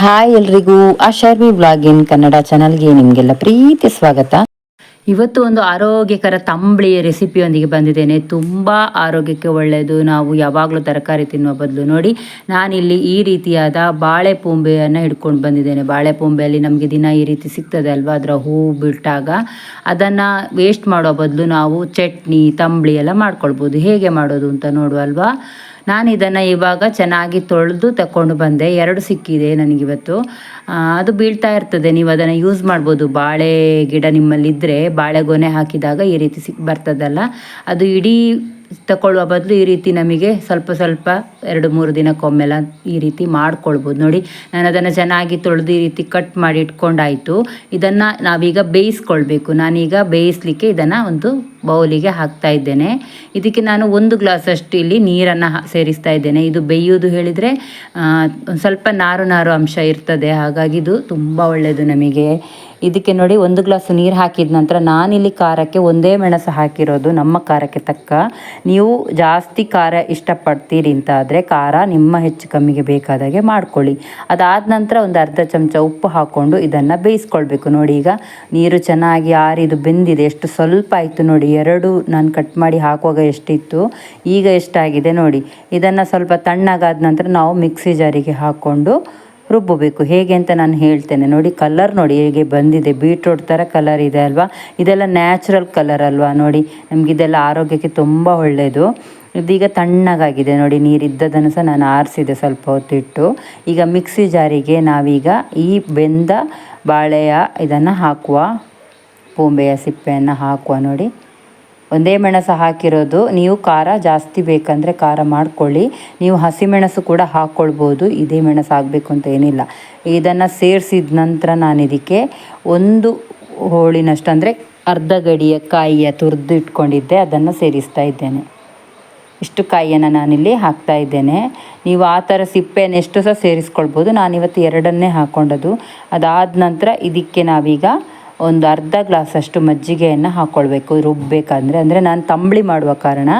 Hi ಎಲ್ರಿಗೂ. Blog in Kannada ಚಾನಲ್ಗೆ ನಿಮಗೆಲ್ಲ ಪ್ರೀತಿ ಸ್ವಾಗತ. ಇವತ್ತು ಒಂದು ಆರೋಗ್ಯಕರ ತಂಬಳಿ ರೆಸಿಪಿಯೊಂದಿಗೆ ಬಂದಿದ್ದೇನೆ. ತುಂಬ ಆರೋಗ್ಯಕ್ಕೆ ಒಳ್ಳೆಯದು ನಾವು ಯಾವಾಗಲೂ ತರಕಾರಿ ತಿನ್ನುವ ಬದಲು ನೋಡಿ, ನಾನಿಲ್ಲಿ ಈ ರೀತಿಯಾದ ಬಾಳೆ ಪೂಂಬೆಯನ್ನು ಹಿಡ್ಕೊಂಡು ಬಂದಿದ್ದೇನೆ. ಬಾಳೆ ಪೂಂಬೆಯಲ್ಲಿ ನಮಗೆ ದಿನ ಈ ರೀತಿ ಸಿಗ್ತದೆ ಅಲ್ವಾ? ಅದರ ಹೂ ಬಿಟ್ಟಾಗ ಅದನ್ನು ವೇಸ್ಟ್ ಮಾಡೋ ಬದಲು ನಾವು ಚಟ್ನಿ, ತಂಬಳಿ ಎಲ್ಲ ಮಾಡ್ಕೊಳ್ಬೋದು. ಹೇಗೆ ಮಾಡೋದು ಅಂತ ನೋಡುವ ಅಲ್ವಾ? ನಾನು ಇದನ್ನು ಇವಾಗ ಚೆನ್ನಾಗಿ ತೊಳೆದು ತಗೊಂಡು ಬಂದೆ. ಎರಡು ಸಿಕ್ಕಿದೆ ನನಗಿವತ್ತು. ಅದು ಬೀಳ್ತಾ ಇರ್ತದೆ. ನೀವು ಅದನ್ನು ಯೂಸ್ ಮಾಡ್ಬೋದು. ಬಾಳೆ ಗಿಡ ನಿಮ್ಮಲ್ಲಿದ್ದರೆ ಬಾಳೆಗೊನೆ ಹಾಕಿದಾಗ ಈ ರೀತಿ ಸಿಕ್, ಬರ್ತದಲ್ಲ. ಅದು ಇಡೀ ತಗೊಳ್ಳುವ ಬದಲು ಈ ರೀತಿ ನಮಗೆ ಸ್ವಲ್ಪ ಸ್ವಲ್ಪ ಎರಡು ಮೂರು ದಿನಕ್ಕೊಮ್ಮೆಲ್ಲ ಈ ರೀತಿ ಮಾಡ್ಕೊಳ್ಬೋದು. ನೋಡಿ ನಾನು ಅದನ್ನು ಚೆನ್ನಾಗಿ ತೊಳೆದು ಈ ರೀತಿ ಕಟ್ ಮಾಡಿ ಇಟ್ಕೊಂಡಾಯಿತು. ಇದನ್ನು ನಾವೀಗ ಬೇಯಿಸ್ಕೊಳ್ಬೇಕು. ನಾನೀಗ ಬೇಯಿಸ್ಲಿಕ್ಕೆ ಇದನ್ನು ಒಂದು ಬೌಲಿಗೆ ಹಾಕ್ತಾ ಇದ್ದೇನೆ. ಇದಕ್ಕೆ ನಾನು ಒಂದು ಗ್ಲಾಸಷ್ಟು ಇಲ್ಲಿ ನೀರನ್ನು ಸೇರಿಸ್ತಾ ಇದ್ದೇನೆ. ಇದು ಬೇಯೋದು ಹೇಳಿದರೆ ಸ್ವಲ್ಪ ನಾರು ನಾರು ಅಂಶ ಇರ್ತದೆ. ಹಾಗಾಗಿ ಇದು ತುಂಬ ಒಳ್ಳೆಯದು ನಮಗೆ. ಇದಕ್ಕೆ ನೋಡಿ ಒಂದು ಗ್ಲಾಸ್ ನೀರು ಹಾಕಿದ ನಂತರ ನಾನಿಲ್ಲಿ ಖಾರಕ್ಕೆ ಒಂದೇ ಮೆಣಸು ಹಾಕಿರೋದು, ನಮ್ಮ ಖಾರಕ್ಕೆ ತಕ್ಕ. ನೀವು ಜಾಸ್ತಿ ಖಾರ ಇಷ್ಟಪಡ್ತೀರಿ ಅಂತ ಆದರೆ ಖಾರ ನಿಮ್ಮ ಹೆಚ್ಚು ಕಮ್ಮಿಗೆ ಬೇಕಾದಾಗೆ ಮಾಡ್ಕೊಳ್ಳಿ. ಅದಾದ ನಂತರ ಒಂದು ಅರ್ಧ ಚಮಚ ಉಪ್ಪು ಹಾಕ್ಕೊಂಡು ಇದನ್ನು ಬೇಯಿಸ್ಕೊಳ್ಬೇಕು. ನೋಡಿ ಈಗ ನೀರು ಚೆನ್ನಾಗಿ ಆರಿದು ಬೆಂದಿದೆ. ಎಷ್ಟು ಸ್ವಲ್ಪ ಆಯಿತು ನೋಡಿ. ಎರಡು ನಾನು ಕಟ್ ಮಾಡಿ ಹಾಕುವಾಗ ಎಷ್ಟಿತ್ತು? ಈಗ ಎಷ್ಟಾಗಿದೆ ನೋಡಿ. ಇದನ್ನು ಸ್ವಲ್ಪ ತಣ್ಣಗಾದ ನಂತರ ನಾವು ಮಿಕ್ಸಿ ಜಾರಿಗೆ ಹಾಕ್ಕೊಂಡು ರುಬ್ಬಬೇಕು. ಹೇಗೆ ಅಂತ ನಾನು ಹೇಳ್ತೇನೆ. ನೋಡಿ ಕಲರ್ ನೋಡಿ ಹೇಗೆ ಬಂದಿದೆ. ಬೀಟ್ರೋಟ್ ಥರ ಕಲರ್ ಇದೆ ಅಲ್ವಾ? ಇದೆಲ್ಲ ನ್ಯಾಚುರಲ್ ಕಲರ್ ಅಲ್ವಾ ನೋಡಿ? ನಮಗಿದೆಲ್ಲ ಆರೋಗ್ಯಕ್ಕೆ ತುಂಬ ಒಳ್ಳೆಯದು ಇದೀಗ ತಣ್ಣಗಾಗಿದೆ ನೋಡಿ. ನೀರಿದ್ದದನ್ನು ಸಹ ನಾನು ಆರಿಸಿದೆ ಸ್ವಲ್ಪ ಹೊತ್ತಿಟ್ಟು. ಈಗ ಮಿಕ್ಸಿ ಜಾರಿಗೆ ನಾವೀಗ ಈ ಬೆಂದ ಬಾಳೆಯ ಇದನ್ನು ಹಾಕುವ, ಪೂಂಬೆಯ ಸಿಪ್ಪೆಯನ್ನು ಹಾಕುವ ನೋಡಿ. ಒಂದೇ ಮೆಣಸು ಹಾಕಿರೋದು, ನೀವು ಖಾರ ಜಾಸ್ತಿ ಬೇಕಂದರೆ ಖಾರ ಮಾಡ್ಕೊಳ್ಳಿ. ನೀವು ಹಸಿಮೆಣಸು ಕೂಡ ಹಾಕ್ಕೊಳ್ಬೋದು ಇದೇ ಮೆಣಸು ಆಗಬೇಕು ಅಂತ ಏನಿಲ್ಲ. ಇದನ್ನು ಸೇರಿಸಿದ ನಂತರ ನಾನು ಇದಕ್ಕೆ ಒಂದು ಹೋಳಿನಷ್ಟು ಅಂದರೆ ಅರ್ಧ ಗಡಿಯ ಕಾಯಿಯ ತುರಿದು ಇಟ್ಕೊಂಡಿದ್ದೆ, ಅದನ್ನು ಸೇರಿಸ್ತಾ ಇದ್ದೇನೆ. ಇಷ್ಟು ಕಾಯಿಯನ್ನು ನಾನಿಲ್ಲಿ ಹಾಕ್ತಾ ಇದ್ದೇನೆ. ನೀವು ಆ ಥರ ಸಿಪ್ಪೆಯನ್ನು ಸಹ ಸೇರಿಸ್ಕೊಳ್ಬೋದು. ನಾನಿವತ್ತು ಎರಡನ್ನೇ ಹಾಕ್ಕೊಂಡದು ಅದಾದ ನಂತರ ಇದಕ್ಕೆ ನಾವೀಗ ಒಂದು ಅರ್ಧ ಗ್ಲಾಸಷ್ಟು ಮಜ್ಜಿಗೆಯನ್ನು ಹಾಕ್ಕೊಳ್ಬೇಕು ರುಬ್ಬಬೇಕಂದ್ರೆ ಅಂದರೆ ನಾನು ತಂಬಳಿ ಮಾಡುವ ಕಾರಣ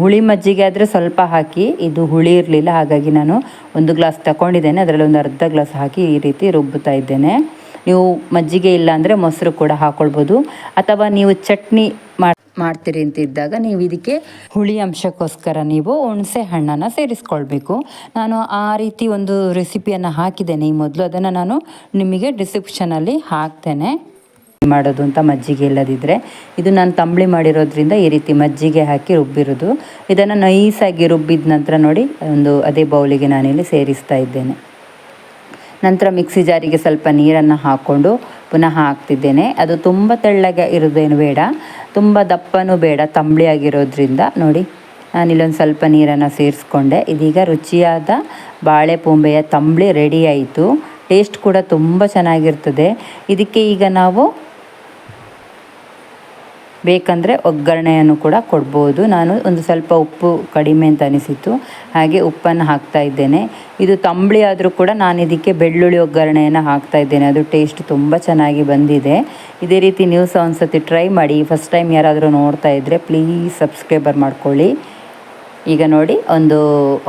ಹುಳಿ ಮಜ್ಜಿಗೆ ಆದರೆ ಸ್ವಲ್ಪ ಹಾಕಿ, ಇದು ಹುಳಿ ಇರಲಿಲ್ಲ, ಹಾಗಾಗಿ ನಾನು ಒಂದು ಗ್ಲಾಸ್ ತಗೊಂಡಿದ್ದೇನೆ ಅದರಲ್ಲಿ ಒಂದು ಅರ್ಧ ಗ್ಲಾಸ್ ಹಾಕಿ ಈ ರೀತಿ ರುಬ್ಬುತ್ತಾ ಇದ್ದೇನೆ. ನೀವು ಮಜ್ಜಿಗೆ ಇಲ್ಲ ಅಂದರೆ ಮೊಸರು ಕೂಡ ಹಾಕ್ಕೊಳ್ಬೋದು ಅಥವಾ ನೀವು ಚಟ್ನಿ ಮಾಡ್ತೀರಿ ಅಂತ ಇದ್ದಾಗ ನೀವು ಇದಕ್ಕೆ ಹುಳಿ ಅಂಶಕ್ಕೋಸ್ಕರ ನೀವು ಹುಣಸೆ ಹಣ್ಣನ್ನು ಸೇರಿಸ್ಕೊಳ್ಬೇಕು. ನಾನು ಆ ರೀತಿ ಒಂದು ರೆಸಿಪಿಯನ್ನು ಹಾಕಿದ್ದೇನೆ. ಈ ಮೊದಲು ಅದನ್ನು ನಾನು ನಿಮಗೆ ಡಿಸ್ಕ್ರಿಪ್ಷನಲ್ಲಿ ಹಾಕ್ತೇನೆ. ಮಾಡೋದು ಅಂತ ಮಜ್ಜಿಗೆ ಇಲ್ಲದಿದ್ದರೆ ಇದು ನಾನು ತಂಬಳಿ ಮಾಡಿರೋದ್ರಿಂದ ಈ ರೀತಿ ಮಜ್ಜಿಗೆ ಹಾಕಿ ರುಬ್ಬಿರೋದು. ಇದನ್ನು ನೈಸಾಗಿ ರುಬ್ಬಿದ ನಂತರ ನೋಡಿ, ಒಂದು ಅದೇ ಬೌಲಿಗೆ ನಾನಿಲ್ಲಿ ಸೇರಿಸ್ತಾ ಇದ್ದೇನೆ. ನಂತರ ಮಿಕ್ಸಿ ಜಾರಿಗೆ ಸ್ವಲ್ಪ ನೀರನ್ನು ಹಾಕ್ಕೊಂಡು ಪುನಃ ಹಾಕ್ತಿದ್ದೇನೆ. ಅದು ತುಂಬ ತೆಳ್ಳಗೆ ಇರೋದೇನು ಬೇಡ. ತುಂಬ ದಪ್ಪನೂ ಬೇಡ ತಂಬಳಿ ಆಗಿರೋದ್ರಿಂದ ನೋಡಿ ನಾನಿಲ್ಲೊಂದು ಸ್ವಲ್ಪ ನೀರನ್ನು ಸೇರಿಸ್ಕೊಂಡೆ. ಇದೀಗ ರುಚಿಯಾದ ಬಾಳೆ ಪೂಂಬೆಯ ತಂಬಳಿ ರೆಡಿ ಆಯಿತು. ಟೇಸ್ಟ್ ಕೂಡ ತುಂಬ ಚೆನ್ನಾಗಿರ್ತದೆ. ಇದಕ್ಕೆ ಈಗ ನಾವು ಬೇಕಂದರೆ ಒಗ್ಗರಣೆಯನ್ನು ಕೂಡ ಕೊಡ್ಬೋದು. ನಾನು ಒಂದು ಸ್ವಲ್ಪ ಉಪ್ಪು ಕಡಿಮೆ ಅಂತ ಅನಿಸಿತು ಹಾಗೆ ಉಪ್ಪನ್ನು ಹಾಕ್ತಾ ಇದ್ದೇನೆ. ಇದು ತಂಬಳಿ ಆದರೂ ಕೂಡ ನಾನು ಇದಕ್ಕೆ ಬೆಳ್ಳುಳ್ಳಿ ಒಗ್ಗರಣೆಯನ್ನು ಹಾಕ್ತಾ ಇದ್ದೇನೆ. ಅದು ಟೇಸ್ಟ್ ತುಂಬ ಚೆನ್ನಾಗಿ ಬಂದಿದೆ. ಇದೇ ರೀತಿ ನೀವು ಸಹ ಒಂದು ಸತಿ ಟ್ರೈ ಮಾಡಿ. ಫಸ್ಟ್ ಟೈಮ್ ಯಾರಾದರೂ ನೋಡ್ತಾ ಇದ್ದರೆ ಪ್ಲೀಸ್ ಸಬ್ಸ್ಕ್ರೈಬರ್ ಮಾಡ್ಕೊಳ್ಳಿ. ಈಗ ನೋಡಿ, ಒಂದು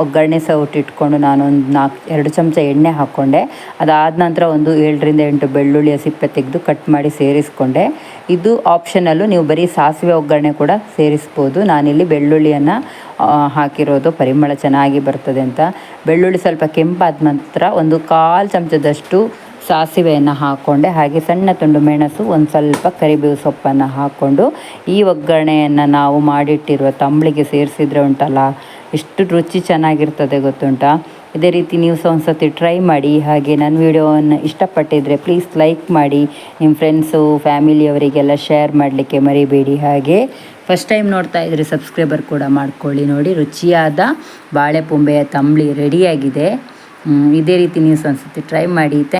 ಒಗ್ಗರಣೆ ಸೌಟ್ ಇಟ್ಕೊಂಡು ನಾನು ಒಂದು ನಾಲ್ಕು ಎರಡು ಚಮಚ ಎಣ್ಣೆ ಹಾಕ್ಕೊಂಡೆ. ಅದಾದ ನಂತರ ಒಂದು ಏಳರಿಂದ ಎಂಟು ಬೆಳ್ಳುಳ್ಳಿಯ ಸಿಪ್ಪೆ ತೆಗೆದು ಕಟ್ ಮಾಡಿ ಸೇರಿಸ್ಕೊಂಡೆ. ಇದು ಆಪ್ಷನಲ್ಲು ನೀವು ಬರೀ ಸಾಸಿವೆ ಒಗ್ಗರಣೆ ಕೂಡ ಸೇರಿಸ್ಬೋದು. ನಾನಿಲ್ಲಿ ಬೆಳ್ಳುಳ್ಳಿಯನ್ನು ಹಾಕಿರೋದು ಪರಿಮಳ ಚೆನ್ನಾಗಿ ಬರ್ತದೆ ಅಂತ. ಬೆಳ್ಳುಳ್ಳಿ ಸ್ವಲ್ಪ ಕೆಂಪಾದ ನಂತರ ಒಂದು ಕಾಲು ಚಮಚದಷ್ಟು ಸಾಸಿವೆಯನ್ನು ಹಾಕ್ಕೊಂಡೆ ಹಾಗೆ ಸಣ್ಣ ತುಂಡು ಮೆಣಸು, ಒಂದು ಸ್ವಲ್ಪ ಕರಿಬೇವು ಸೊಪ್ಪನ್ನು ಹಾಕ್ಕೊಂಡು ಈ ಒಗ್ಗರಣೆಯನ್ನು ನಾವು ಮಾಡಿಟ್ಟಿರುವ ತಂಬಳಿಗೆ ಸೇರಿಸಿದ್ರೆ ಉಂಟಲ್ಲ, ಎಷ್ಟು ರುಚಿ ಚೆನ್ನಾಗಿರ್ತದೆ ಗೊತ್ತುಂಟಾ? ಇದೇ ರೀತಿ ನೀವು ಸಹ ಒಂದು ಟ್ರೈ ಮಾಡಿ, ಹಾಗೆ ನನ್ನ ವಿಡಿಯೋವನ್ನು ಇಷ್ಟಪಟ್ಟಿದ್ದರೆ ಪ್ಲೀಸ್ ಲೈಕ್ ಮಾಡಿ ನಿಮ್ಮ ಫ್ರೆಂಡ್ಸು ಫ್ಯಾಮಿಲಿಯವರಿಗೆಲ್ಲ ಶೇರ್ ಮಾಡಲಿಕ್ಕೆ ಮರಿಬೇಡಿ. ಹಾಗೆ ಫಸ್ಟ್ ಟೈಮ್ ನೋಡ್ತಾ ಇದ್ದರೆ ಸಬ್ಸ್ಕ್ರೈಬರ್ ಕೂಡ ಮಾಡ್ಕೊಳ್ಳಿ ನೋಡಿ, ರುಚಿಯಾದ ಬಾಳೆ ಪುಂಬೆಯ ತಂಬಳಿ ರೆಡಿಯಾಗಿದೆ ಇದೇ ರೀತಿ ನೀವು ಸಹ ಟ್ರೈ ಮಾಡಿ.